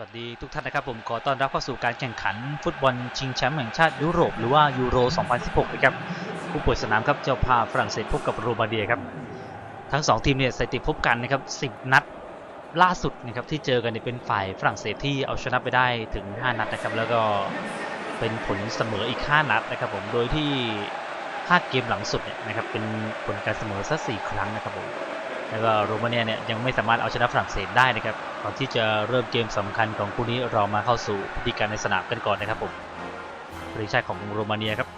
วัสดีทุกท่านนะครับผมขอต้อนรับเข้าสู่การแข่งขันฟุตบอลชิงแชมป์แห่งชาติยุโรปหรือว่ายูโร 2016 นะครับผู้เปิดสนามครับเจ้าภาพฝรั่งเศสพบกับโรมาเนียครับทั้ง 2 ทีมเนี่ยสถิติพบกันนะครับ 10 นัดล่าสุดนะครับที่เจอกันเนี่ยเป็นฝ่ายฝรั่งเศสที่เอาชนะไปได้ถึง 5 นัดนะครับแล้วก็เป็นผลเสมออีก 5 นัดนะครับผมโดยที่ 5 เกมหลังสุดเนี่ยนะครับเป็นผลการเสมอซะ4ครั้งนะครับผม แล้วก็โรมาเนียเนี่ยยังไม่สามารถเอาชนะฝรั่งเศสได้นะครับก่อนที่จะเริ่มเกมสำคัญของคู่นี้เรามาเข้าสู่พิธีการในสนามกันก่อนนะครับผมบริชาติของโรมาเนียครับ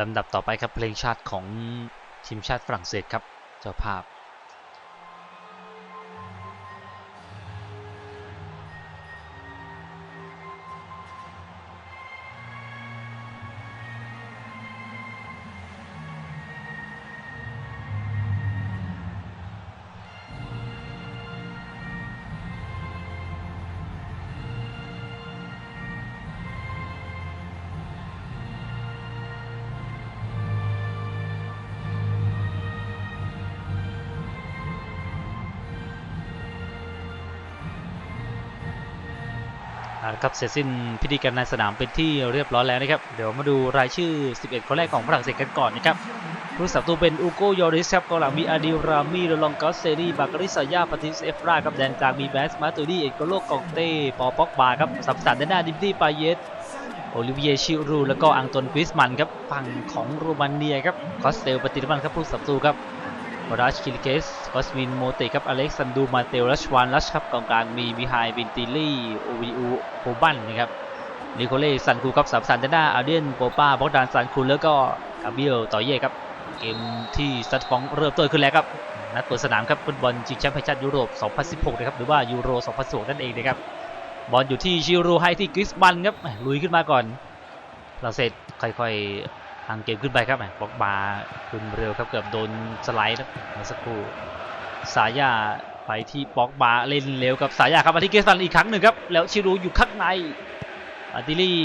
ลำดับต่อไปครับเพลงชาติของทีมชาติฝรั่งเศสครับ เจ้าภาพ ครับเสร็จสิ้นพิธีการในสนามเป็นที่เรียบร้อยแล้วนะครับ เดี๋ยวมาดูรายชื่อ 11 คนแรกของฝรั่งเศสกันก่อนนะครับผู้สับตัวเป็นอูโกยอริสครับกองหลังมีอาดิรามีโรลองกอสเซรีบาการิสายาปาติสเอฟราครับแดนกลางมีแบสมาตูดีเอกโกโลกองเต้ปอป็อกบาครับสับสานด้านหน้าดิมดี้ปาเยสโอลิเวียชิรูแล้วก็อังตนกริสมันครับฝั่งของโรมาเนียครับคอสเตลปฏิบัติครับผู้สับตัวครับ ราชคิลเกสคอสมินโมเตครับอเล็กซันดูมาเตลรัชวานรัชครับกองกลางมีมิไฮบินติลี่โอวิอูโอบันนะครับนิโคเล่ซันคูครับสามสันด้านหน้าอาเดียนโปป้าบล็อกดานซันคูแล้วก็กาเบียลต่อเย่ครับเกมที่สตัดฟองเริ่มต้นขึ้นแล้วครับนัดเปิดสนามครับฟุตบอลชิงแชมป์แห่งชาติยุโรป 2016 นะครับหรือว่ายูโร 2016 นั่นเองนะครับบอลอยู่ที่ชิโรให้ที่กริสบันครับลุยขึ้นมาก่อนฝรั่งเศสค่อยๆ ทางเกมขึ้นไปครับแหมบล็อกบาร์ขึ้นเร็วครับเกือบโดนสไลด์นะเมื่อสักครู่สายาไปที่บล็อกบาเล่นเร็วกับสายาครับมาที่เกสันอีกครั้งหนึ่งครับแล้วชิรูอยู่ข้างในอาร์ติลี่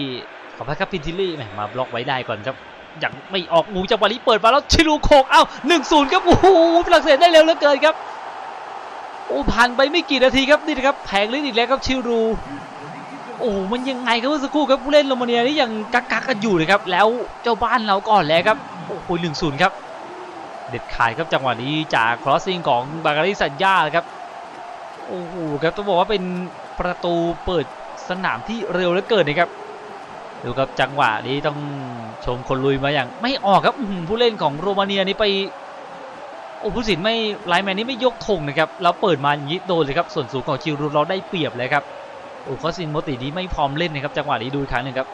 ขอพายครับพินทิลี่แหมมาบล็อกไว้ได้ก่อนครับยังไม่ออกหมูจังหวะนี้เปิดมาแล้วชิรูโคกเอ้าหนึ่งศูนย์ครับโอ้โหฝรั่งเศสได้เร็วเหลือเกินครับโอ้ผ่านไปไม่กี่นาทีครับนี่นะครับแผงลิ้นอีกแล้วครับชิรู โอ้มันยังไงครับเมื่อสักครู่ครับผู้เล่นโรมาเนียนี่ยังกักกักกันอยู่เลยครับ แล้วเจ้าบ้านเราก่อนแล้วครับโอ้โหหนึ่งศูนย์ครับ เด็ดขาดครับจังหวะนี้จากครอสซิ่งของบาการิสัญญาครับโอ้โหครับต้องบอกว่าเป็นประตูเปิดสนามที่เร็วเหลือเกินนะครับดูครับจังหวะนี้ต้องชมคนลุยมาอย่าง ไม่ออกครับผู้เล่นของโรมาเนียนี่ไปโอ้ผู้สินไม่ไลน์แมนนี่ไม่ยกธงนะครับแล้วเปิดมาอย่างนี้โดนเลยครับส่วนสูงของชิรูเราได้เปรียบเลยครับ โอ้คอสซินโมตินี้ไม่พร้อมเล่นนะครับจังหวะนี้ดูอีกครั้งหนึ่งครับ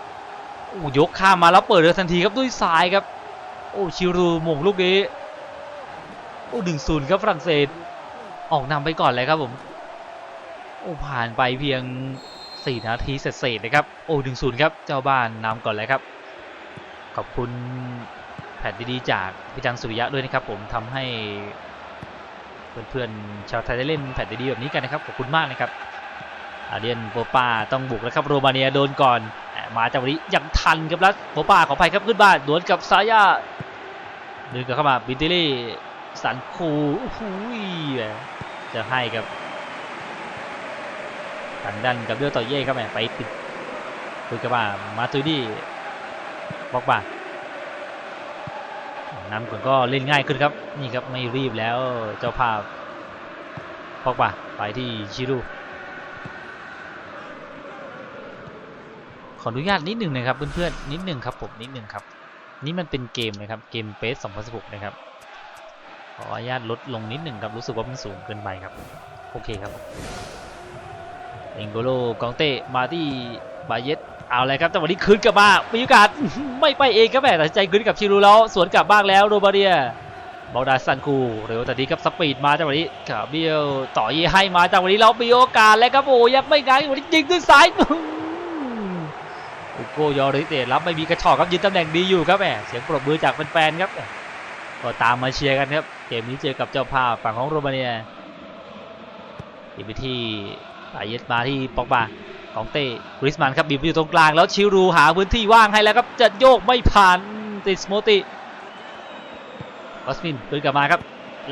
โอ้ยกข้ามมาแล้วเปิดเลยทันทีครับด้วยซ้ายครับโอ้ชิรูหม่งลูกนี้โอ้หนึ่งศูนย์ครับฝรั่งเศสออกนำไปก่อนเลยครับผมโอ้ผ่านไปเพียงสี่นาทีเศษๆนะครับโอ้หนึ่งศูนย์ครับเจ้าบ้านนำก่อนเลยครับ ขอบคุณแผ่นดีๆจากพี่จังสุริยะด้วยนะครับ ผมทำให้เพื่อนๆชาวไทยได้เล่นแผ่นดีๆแบบนี้กันนะครับขอบคุณมากนะครับ เดียนโปป้าต้องบุกแล้วครับโรมาเนียโดนก่อน มาจากวันนี้ยังทันครับแล้วโปป้าขออภัยครับขึ้นบ้านดวลกับซายาดึงกลับเข้ามาบินติลี่สันคูโอ้โหจะให้ครับทางด้านกับเบี้ยวต่อเย่ครับแหมไปติดคุยกับว่ามาตุยดี้บอกป่านำก่อนก็เล่นง่ายขึ้นครับ นี่ครับไม่รีบแล้วเจ้าภาพบอกป่าไปที่ชิรู ขออนุญาตนิดหนึ่งนะครับเพื่อนๆนิดหนึ่งครับผมนิดหนึ่งครับ นี่มันเป็นเกมนะครับเกมเปส2016 นะครับขออนุญาตลดลงนิดหนึ่งครับรู้สึกว่ามันสูงเกินไปครับโอเคครับเองโกโลกองเต้มาที่บาเยสเอาเลยครับแต่วันนี้คืนกลับมามีโอกาสไม่ไปเองครับแหมตัดใจคืนกับชิรูแล้วสวนกลับบ้างแล้วโรบาเรียบอลดาซันคูเร็วแต่ดีครับสปีดมาจังหวะนี้กาเบียลต่อยให้มาจังหวะนี้เรามีโอกาสแล้วครับโอ้ยังไม่ง่ายวันนี้ยิงด้วยซ้าย โกยอริเตรับไม่มีกระชอกครับยืนตำแหน่งดีอยู่ครับแหมเสียงปรบมือจากแฟนๆครับก็ตามมาเชียร์กันครับเกมนี้เจอกับเจ้าภาพฝั่งของโรมาเนียอีกไปที่ปาเยสมาที่ปอกบาของเต้กริสมันครับบีบไปอยู่ตรงกลางแล้วชิรูหาพื้นที่ว่างให้แล้วครับจะโยกไม่ผ่านติดสโมติออสมินปืนกลับมาครับ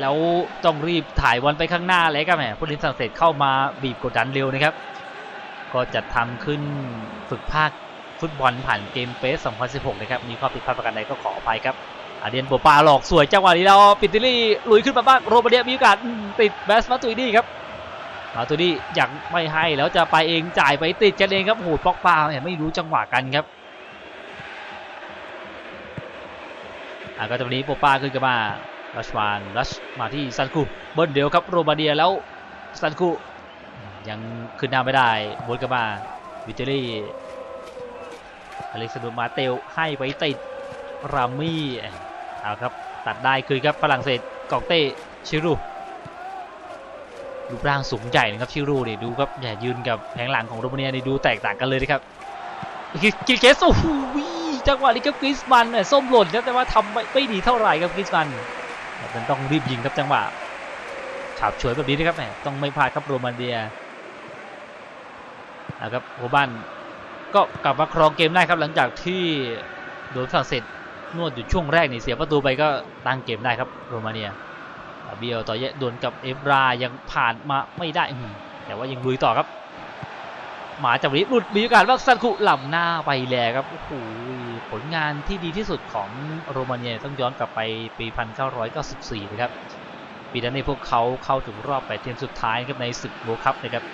แล้วต้องรีบถ่ายบอลไปข้างหน้าเลยครับแหมผู้เล่นฝรั่งเศสเข้ามาบีบกดดันเร็วนะครับ ก็จัดทำขึ้นฝึกภาค ฟุตบอลผ่านเกมเฟส 2016 นะครับ มีข้อผิดพลาดประการใดก็ขออภัยครับอาเดียนโปปาหลอกสวยจังหวะนี้แล้วปิติลี่ลุยขึ้นมาบ้างโรบาเดียมีโอกาสติดแบสมาตุยดี้ครับมาตุยดี้ยังไม่ให้แล้วจะไปเองจ่ายไปติดกันเองครับโหดปอกปาเนี่ยไม่รู้จังหวะกันครับอะก็ตอนนี้โปปาขึ้นกันมารัชวานรัชมาที่ซันคูเบิ้ลเดียวครับโรมาเดียแล้วซันคูยังขึ้นหน้าไม่ได้บนกันมาวิเจอรี่ อเล็กซานดร์มาเตลให้ไปติดรามี่เอาครับตัดได้คือครับฝรั่งเศสกองเต้ชิรูรูปร่างสูงใหญ่นะครับชิรูนี่ดูครับอย่ายืนกับแผงหลังของโรมาเนียนี่ดูแตกต่างกันเลยนะครับกิลเกสโอ้โหจังหวะนี้ครับกริสมันเนี่ยส้มหล่นครับแต่ว่าทำไม่ไม่ดีเท่าไหร่ครับกริสมันมันต้องรีบยิงครับจังหวะฉาบฉวยแบบนี้นะครับแหมต้องไม่พลาดครับโรมาเนียนะครับโฮบัน ก็กลับมาครองเกมได้ครับหลังจากที่โดนฝรั่งเศสนวดอยู่ช่วงแรกนี่เสียประตูไปก็ตั้งเกมได้ครับโรมาเนียอาเบียลต่อเยะดวลกับเอฟรายังผ่านมาไม่ได้แต่ว่ายังลุยต่อครับ หมาจากวันนี้หลุดมีโอกาสว่าซันคุหล่ำหน้าไปแล้วครับโอ้โหผลงานที่ดีที่สุดของโรมาเนียต้องย้อนกลับไปปี 1994 นะครับปีนั้นในพวกเขาเข้าถึงรอบแปดทีมสุดท้ายครับในศึกโวลคัพนะครับ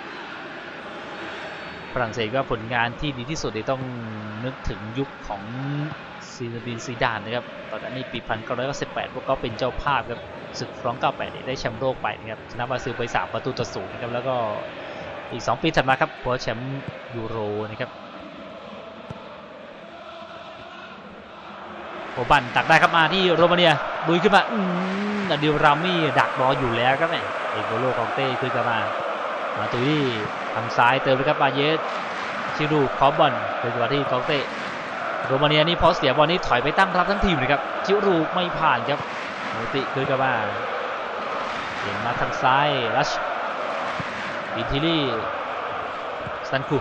ฝรั่งเศสก็ผลงานที่ดีที่สุดที่ต้องนึกถึงยุคของซีนาดินซีดานนะครับ ตอนนั้นในปี 1998พวกเขาเป็นเจ้าภาพครับศึกฟรองก์98เนี่ยได้แชมป์โลกไปนะครับชนะบราซิลไป 3 ประตูต่อศูนย์นะครับ แล้วก็อีก 2 ปีถัดมาครับคว้าแชมป์ยูโรนะครับโอบันตักได้ครับมาที่โรมาเนียลุยขึ้นมาอืมนาดิลรามี่ดักรออยู่แล้วครับแม่เอกโกโลของเต้ขึ้นกันมามาตุยทางซ้ายเติมไปครับบาเยสชิรูคอบบอลเป็นจังหวะที่ของเต้โรมาเนียนี่พอเสียบอลนี้ถอยไปตั้งรับทั้งทีมเลยครับชิรูไม่ผ่านครับโมติขึ้นกันมาเห็นมาทางซ้ายรัชอินทิลี่ซันคู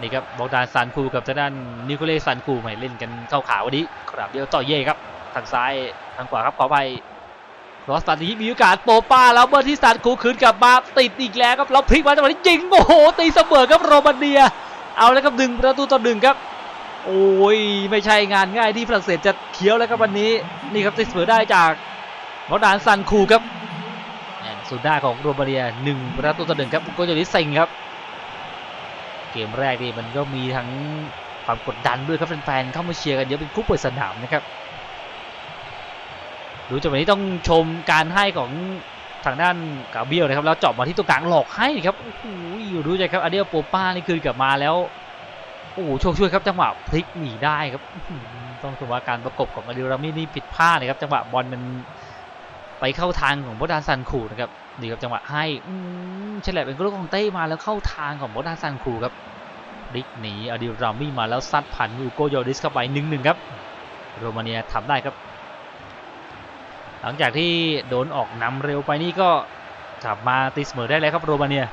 นี่ครับบอกดานซันคูกับทางด้านนิโคเลซันคูไม่เล่นกันเข้าขาวันนี้ครับเดียวต่อเย่ครับทางซ้ายทางขวาครับขอไป รอสตัดนี้มีโอกาสโปป้าแล้วเบอร์ที่ซันคูคืนกลับมาติดอีกแล้วครับแล้วพลิกมาจังหวะนี้ยิงโอ้โหตีเสมอครับโรมาเนีย เอาแล้วครับดึงประตูต่อหนึ่งครับ โอ้ยไม่ใช่งานง่ายที่ฝรั่งเศสจะเคี้ยวแล้วครับวันนี้นี่ครับตีเสมอได้จากบอดานซันคูครับสุดหน้าของโรมาเนียหนึ่งประตูต่อหนึ่งครับโกโยริเซ็งครับ เกมแรกนี่มันก็มีทั้งความกดดันด้วยครับแฟนๆเข้ามาเชียร์กันเยอะเป็นคู่เปิดสนามนะครับ ดูจังหวะนี้ต้องชมการให้ของทางด้านกาเบียลนะครับแล้วเจาะมาที่ตัวกลางหลอกให้ครับโอ้โหดูใจครับอเดียโปป้านี่คืนกลับมาแล้วโอ้โหโชคช่วยครับจังหวะพลิกหนีได้ครับอื้อหือต้องชมว่าการประกบของอดิรามินี่ผิดพลาดนะครับจังหวะบอลมันไปเข้าทางของโบดานซันคูนะครับดีครับจังหวะให้อืมเฉลบเป็นลูกของเต้มาแล้วเข้าทางของโบดานซันคูครับพลิกหนีอดิรามีมาแล้วซัดผ่านยูโกโยดิสเข้าไปหนึ่งหนึ่งครับโรมาเนียทำได้ครับ หลังจากที่โดนออกนำเร็วไปนี่ก็กลับมาตีเสมอได้แล้วครับโรมาเนีย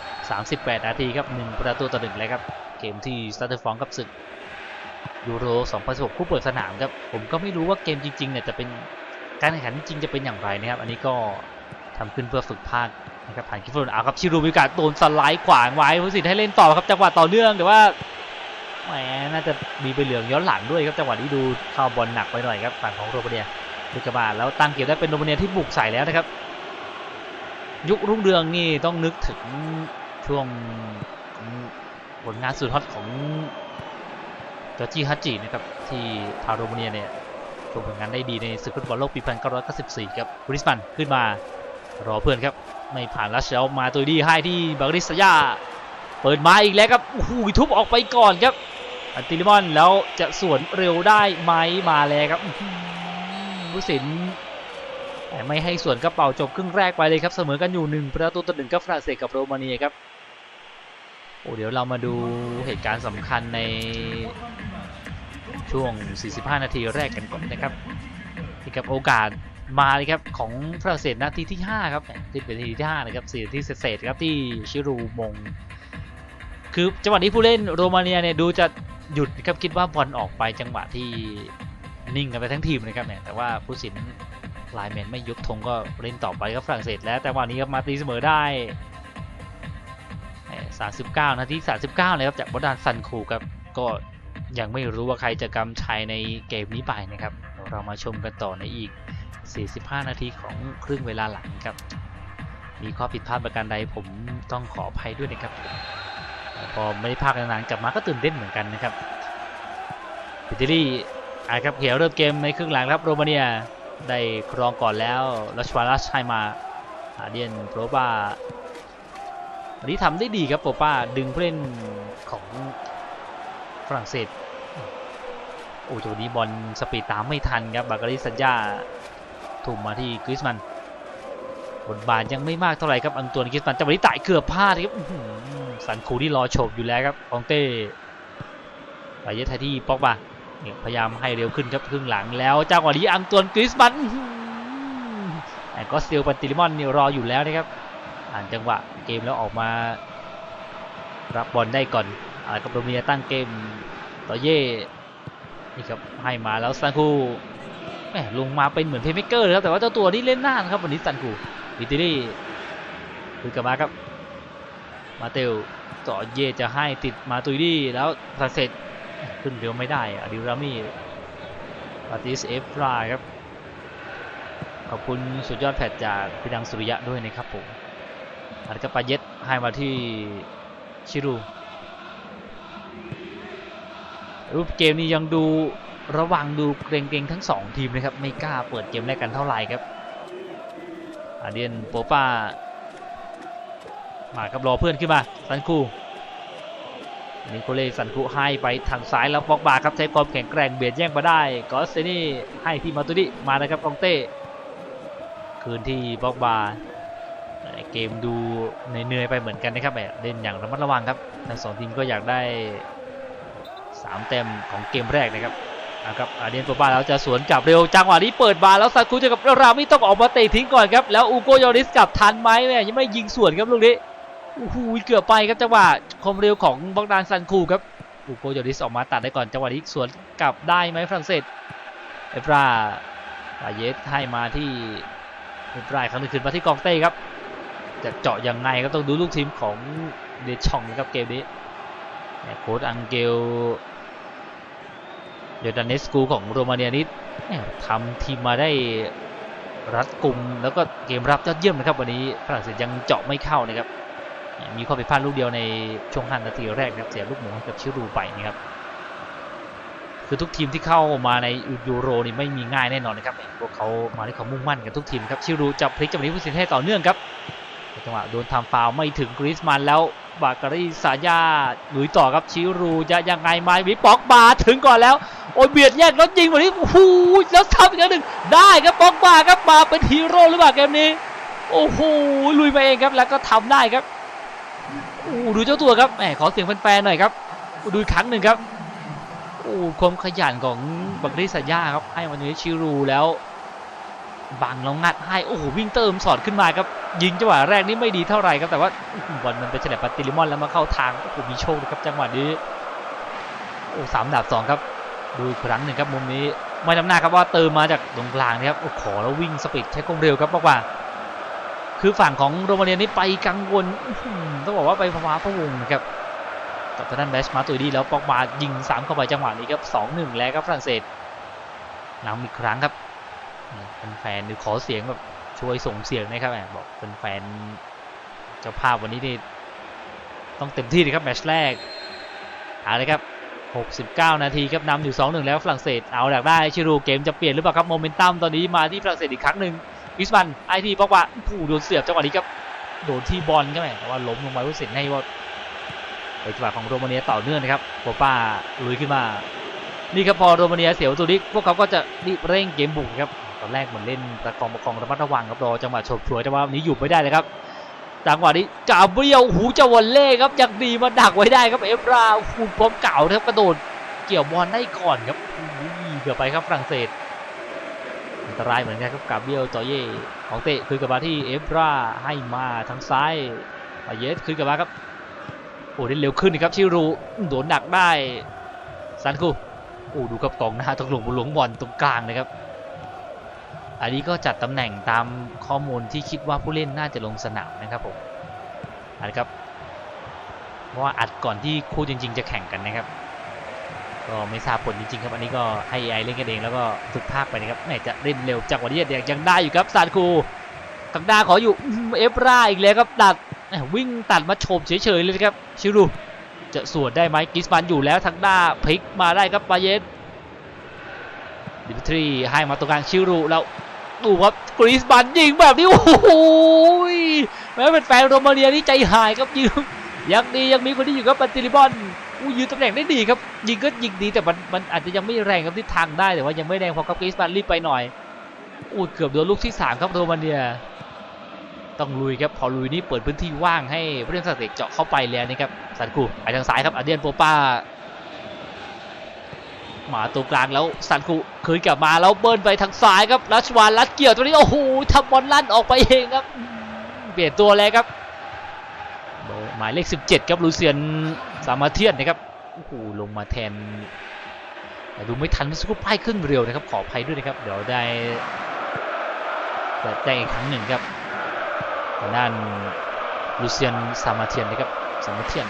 38 นาทีครับ 1 ประตูต่อหนึ่งเลยครับ เกมที่สตาร์เตอร์ฟองกับศึกยูโร 2016 คู่เปิดสนามครับ ผมก็ไม่รู้ว่าเกมจริงๆเนี่ยจะเป็นการแข่งขันจริงจะเป็นอย่างไรนะครับ อันนี้ก็ทำขึ้นเพื่อฝึกภาคนะครับผ่านคิฟโรนอาครับชิรูมีกาสโดนสไลด์ขวางไว้ผู้สินให้เล่นต่อครับจังหวะต่อเนื่องแต่ว่าแหมน่าจะมีไปเหลืองย้อนหลังด้วยครับจังหวะนี้ดูเข้าบอลหนักไปหน่อยครับฝั่งของโรมาเนีย ดูกระบาดแล้วตั้งเกมได้เป็นโรมาเนียที่บุกใส่แล้วนะครับ ยุครุ่งเรืองนี่ต้องนึกถึงช่วงผลงานสุดฮอตของจอร์จีฮัจจินะครับที่ทาโรมาเนียเนี่ยชมผลงานได้ดีในศึกฟุตบอลโลกปี 1994 ครับกริสมันขึ้นมารอเพื่อนครับ ไม่ผ่านลัชเชลมาตัวดีให้ที่บาริสยาเปิดมาอีกแล้วครับโอ้โหทุบออกไปก่อนครับอันติลิมอนแล้วจะสวนเร็วได้ไหมมาแล้วครับ ผู้สินแต่ไม่ให้ส่วนกระเป๋าจบครึ่งแรกไปเลยครับเสมอกันอยู่หนึ่งประตูต่อหนึ่งกับฝรั่งเศสกับโรมาเนียครับโอ้เดี๋ยวเรามาดูเหตุการณ์สำคัญในช่วง 45 นาทีแรกกันก่อนนะครับนี่ครับโอกาสมาเลยครับของฝรั่งเศสนาทีที่ 5 ครับที่เป็นนาทีที่ 5 นะครับ4นาทีเศษครับที่ชิรูมง คือจังหวะนี้ผู้เล่นโรมาเนียเนี่ยดูจะหยุดครับคิดว่าบอลออกไปจังหวะที่ นิ่งกันไปทั้งทีมนะครับเนี่ยแต่ว่าผู้สินไลน์แมนไม่ยกธงก็เล่นต่อไปครับฝรั่งเศสแล้ว แต่วันนี้ครับมาตีเสมอได้ 39 นาที 39 เลยครับจากบอดานซันคูครับก็ยังไม่รู้ว่าใครจะกำชัยในเกมนี้ไปนะครับ เรามาชมกันต่อในอีก 45 นาทีของครึ่งเวลาหลังครับ มีข้อผิดพลาดประการใดผมต้องขออภัยด้วยนะครับ พอไม่ได้พากนานๆกลับมาก็ตื่นเต้นเหมือนกันนะครับอิตาลี อะครับเขียวเริ่มเกมในครึ่งหลังครับโรมาเนียได้ครองก่อนแล้วลัชวาลัชให้มาอาเดียนโปรบาวันนี้ทำได้ดีครับโปรปาดึงผู้เล่นของฝรั่งเศสโอ้จังหวะนี้บอลสปีดตามไม่ทันครับบาการิสัญญาถูกมาที่กริสมันบทบาทยังไม่มากเท่าไหร่ครับอังตัวนิกิสมันจังหวะนี้ไต่เกือบพลาดครับสันคูที่รอโฉบอยู่แล้วครับองเต้ไปเยอะไทยที่ปอกบา เนี่ยพยายามให้เร็วขึ้นครับครึ่งหลังแล้วเจังหวะนี้อังตัวกริสมันแต่ก็สติลปันติลิมอนนี่รออยู่แล้วนะครับอ่านจังหวะเกมแล้วออกมา รับบอลได้ก่อนอะไรกับโรเมียตั้งเกมต่อเย่นี่ครับให้มาแล้วสันคูแหมลงมาเป็นเหมือนเพย์เมเกอร์เลยครับแต่ว่าเจ้าตัวนี้เล่นหน้านะครับวันนี้สันคูวิติลี่คือกลับมาครับมาเตลต่อเย่จะให้ติดมาตุยดี้แล้วฟาเซต ขึ้นเร็วไม่ได้อดิวรามี่ปาติสเอฟราครับ ขอบคุณสุดยอดแพทจากพิดังสุริยะด้วยนะครับผมอันก็ปาเย็ดให้มาที่ชิรูรูปเกมนี้ยังดูระวังดูเกรงๆทั้งสองทีมนะครับ ไม่กล้าเปิดเกมแรกกันเท่าไหร่ครับอาเดียนโปป้ามากับรอเพื่อนขึ้นมาซันคู นิโคเลสันคูให้ไปทางซ้ายแล้วบอกบาครับใช้ความแข็งแกร่งเบียดแย่งมาได้กอสเซนี่ให้ที่มาตุดิมานะครับกองเต้คืนที่บอกบาเกมดูเหนื่อยไปเหมือนกันนะครับแบบเล่นอย่างระมัดระวังครับทั้งสองทีมก็อยากได้3เต็มของเกมแรกนะครับนะครับอาเดียนโปป้าแล้วจะสวนกลับเร็วจังหวะนี้เปิดบาแล้วซากุเจอกับรามิต้องออกมาเตะทิ้งก่อนครับแล้วอูโกยอริสกลับทันไหมแม่ยังไม่ยิงสวนครับลูกนี้ โอ้โหเกือบไปครับจังหวะคมเร็วของบองดานซันคูครับอูโกยอริสออกมาตัดได้ก่อนจังหวะนี้สวนกลับได้ไหมฝรั่งเศสเอฟราปาเยสให้มาที่เอฟราครั้งนึงคืนมาที่กองเต้ครับ จะเจาะยังไงก็ต้องดูลูกทีมของเดชองนะครับเกมนี้โค้ชอังเกลเดยดานเนสกูของโรมาเนียนี่ทำทีมมาได้รัดกุมแล้วก็เกมรับยอดเยี่ยมนะครับวันนี้ฝรั่งเศสยังเจาะไม่เข้านะครับ มีข้อผิดพลาดลูกเดียวในช่วง5นาทีแรกนะครับเสียลูกหมูให้กับชิรูไปนะครับคือทุกทีมที่เข้ามาในยูโรนี่ไม่มีง่ายแน่นอนนะครับพวกเขามาด้วยความมุ่งมั่นกันทุกทีมครับชิรูจะพลิกจังหวะนี้ผู้สินให้ต่อเนื่องครับจังหวะโดนทำฟาวไม่ถึงกริสมันแล้วบาการีสายาหลุยต่อครับชิรูจะยังไงไหมวิปอกบาถึงก่อนแล้วโอ้ยเบียดแยกแล้วยิงวันนี้โอ้โหแล้วทำอีกแล้วหนึ่งได้ครับปอกบาครับมาเป็นฮีโร่หรือเปล่าเกมนี้ โอ้โหลุยมาเองครับแล้วก็ทำได้ครับ โอ้ดูเจ้าตัวครับแหมขอเสียงแฟนๆหน่อยครับดูครั้งหนึ่งครับโอ้ความขยันของบักริสายาครับให้วันนี้ชิรูแล้ว บังแล้วงัดให้โอ้โหวิ่งเติมสอดขึ้นมาครับยิงจังหวะแรกนี่ไม่ดีเท่าไหร่ครับแต่ว่าบอลมันไปเฉลี่ยปัตติลิมอนแล้วมาเข้าทางโอ้โหมีโชคนะครับจังหวะนี้โอ้สามดาบสองครับดูครั้งหนึ่งครับมุมนี้ไม่นำหน้าครับว่าเติมมาจากตรงกลางนะครับโอ้ขอแล้ววิ่งสปีดใช้ความเร็วครับบอกว่า คือฝั่งของโรมาเนียนี่ไปกังวลต้องบอกว่าไปพะว้าพะวงนะครับกับทางด้านแบชมาตุยดีแล้วปอกมายิงสามเข้าไปจังหวะนี้ครับสองหนึ่งแล้วครับฝรั่งเศสนำอีกครั้งครับเป็นแฟนหรือขอเสียงแบบช่วยส่งเสียงนะครับแหมบอกเป็นแฟนเจ้าภาพวันนี้นี่ต้องเต็มที่เลยครับแมชแรกเอาเลยครับ 69 นาทีครับนำอยู่ 2-1 แล้วฝรั่งเศสเอาอยากได้ชิรูเกมจะเปลี่ยนหรือเปล่าครับโมเมนตัมตอนนี้มาที่ฝรั่งเศสอีกครั้งหนึ่ง อิสบันไอทีบอกว่าผู้โดนเสียบจังหวะนี้ครับโดนที่บอลก็แหมแต่ว่าล้มลงไปผู้สินให้ว่าไปจังหวะของโรมาเนียต่อเนื่องนะครับโปป้าลุยขึ้นมานี่ครับพอโรมาเนียเสียประตูนี้พวกเขาก็จะรีบเร่งเกมบุกครับตอนแรกเหมือนเล่นประคองประคองระมัดระวังครับรอจังหวะฉบฉวยแต่ว่าวันนี้อยู่ไม่ได้เลยครับจังหวะนี้กาเบรียลหูจะวันเล่ครับยังดีมาดักไว้ได้ครับเอฟราคูพร้อมเก่าครับกระโดดเกี่ยวบอลได้ก่อนครับเกือบไปครับฝรั่งเศส อันตรายเหมือนกันครับกาเบียลจอเย่ของเตะคืนกลับมาที่เอฟราให้มาทางซ้ายมาเยสคืนกลับมาครับโอ้ได้เร็วขึ้นนะครับชิรูโดนหนักได้ซันคูโอ้ดูกับกองหน้าตรงหลงบนหลวงบอลตรงกลางนะครับ อันนี้ก็จัดตำแหน่งตามข้อมูลที่คิดว่าผู้เล่นน่าจะลงสนามนะครับผมอันครับ เพราะว่าอัดก่อนที่คู่จริง ๆ จะแข่งกันนะครับ ก็ไม่ทราบผลจริงๆครับอันนี้ก็ให้ AI เล่นกันเองแล้วก็ฝึกภาคไปนะครับแหมจะเล่นเร็วจากวันนี้เด็กยังได้อยู่ครับซานคูข้างหน้าขออยู่เอฟราอีกแล้วครับตัดวิ่งตัดมาโฉบเฉยๆเลยครับชิรูจะสวนได้ไหมกิสมันอยู่แล้วทางหน้าพลิกมาได้ครับปาเยสดิมิทรีให้มาตรงกลางชิรูแล้วดูครับกรีซมันยิงแบบนี้โอ้โหแม้เป็นแฟนโรมาเนียนี่ใจหายครับยิง ยังดียังมีคนที่อยู่ครับปันติลิบอนอู้ยืนตำแหน่งได้ดีครับยิงก็ยิงดีแต่มันมันอาจจะยังไม่แรงครับทิศทางได้แต่ว่ายังไม่แรงพอครับกรีซมันรีบไปหน่อยอู้เกือบโดนลูกที่สามครับโรมาเนียต้องลุยครับพอลุยนี่เปิดพื้นที่ว่างให้ผู้เล่นฝรั่งเศสเจาะเข้าไปแล้วนะครับสันคูไปทางซ้ายครับอาเดียนโปป้ามาตรงกลางแล้วสันคูคืนกลับมาแล้วเบิร์นไปทางซ้ายครับรัชวานรัดเกี่ยวตัวนี้โอ้โหทำบอลลั่นออกไปเองครับ เปลี่ยนตัวแล้วครับ หมายเลข 17 ครับลูเซียนสามาเทียนนะครับโอ้โหลงมาแทนแต่ดูไม่ทันสกครู่ป้ายครึ่งเร็วนะครับ ขออภัยด้วยนะครับ เดี๋ยวได้จะแจ้งอีกครั้งหนึ่งครับทางด้านลูเซียนซามาเทียนนะครับซามาเทียน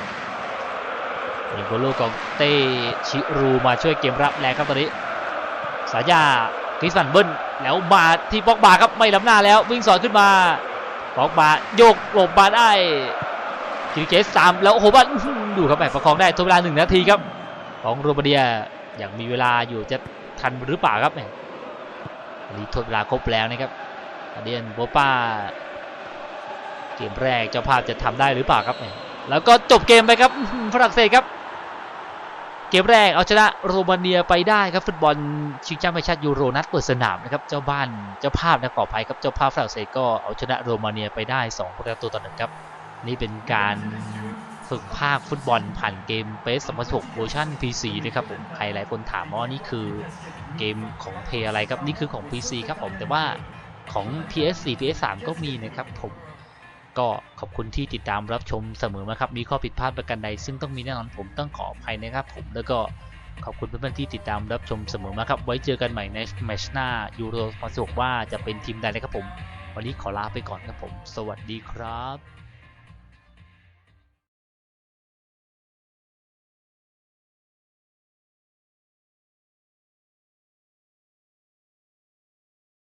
มีโกโลกองเต้ชิรูมาช่วยเกมรับแรงครับตอนนี้ สายาคริสฟันเบิ้ลแล้วมาที่บ็อกบาครับไม่ล้ำหน้าแล้ววิ่งสอนขึ้นมาบ็อกบาโยกหลบมาได้ คิริเกสสามแล้วโอ้โหบ้านดูครับแหมประคองได้ทดเวลาหนึ่งนาทีครับ ของโรมาเดียยังมีเวลาอยู่จะทันหรือเปล่าครับแหมอันนี้ทดเวลาครบแล้วนะครับอาเดียนโบป้า เกมแรกเจ้าภาพจะทำได้หรือเปล่าครับเนี่ยแล้วก็จบเกมไปครับฝรั่งเศสครับ เกมแรกเอาชนะโรมาเนียไปได้ครับฟุตบอลชิงแชมป์ชาติยูโรนัดเปิดสนามนะครับเจ้าบ้านเจ้าภาพนะขออภัยครับเจ้าภาพฝรั่งเศสก็เอาชนะโรมาเนียไปได้ 2 ประตูต่อหนึ่งครับ นี่เป็นการฝึกภาคฟุตบอลผ่านเกมเปส2016เวอร์ชัน PC นะครับผมใครหลายคนถามว่านี่คือเกมของเพย์อะไรครับนี่คือของ PC ครับผมแต่ว่าของ PS4 PS3 ก็มีนะครับผมก็ขอบคุณที่ติดตามรับชมเสมอมาครับมีข้อผิดพลาดประการใด ซึ่งต้องมีแน่นอนผมต้องขออภัยนะครับผมแล้วก็ขอบคุณเพื่อนๆที่ติดตามรับชมเสมอมาครับ ไว้เจอกันใหม่ในแมชหน้ายูโรมาสกว่าจะเป็นทีมใดนะครับผม วันนี้ขอลาไปก่อนครับผม สวัสดีครับ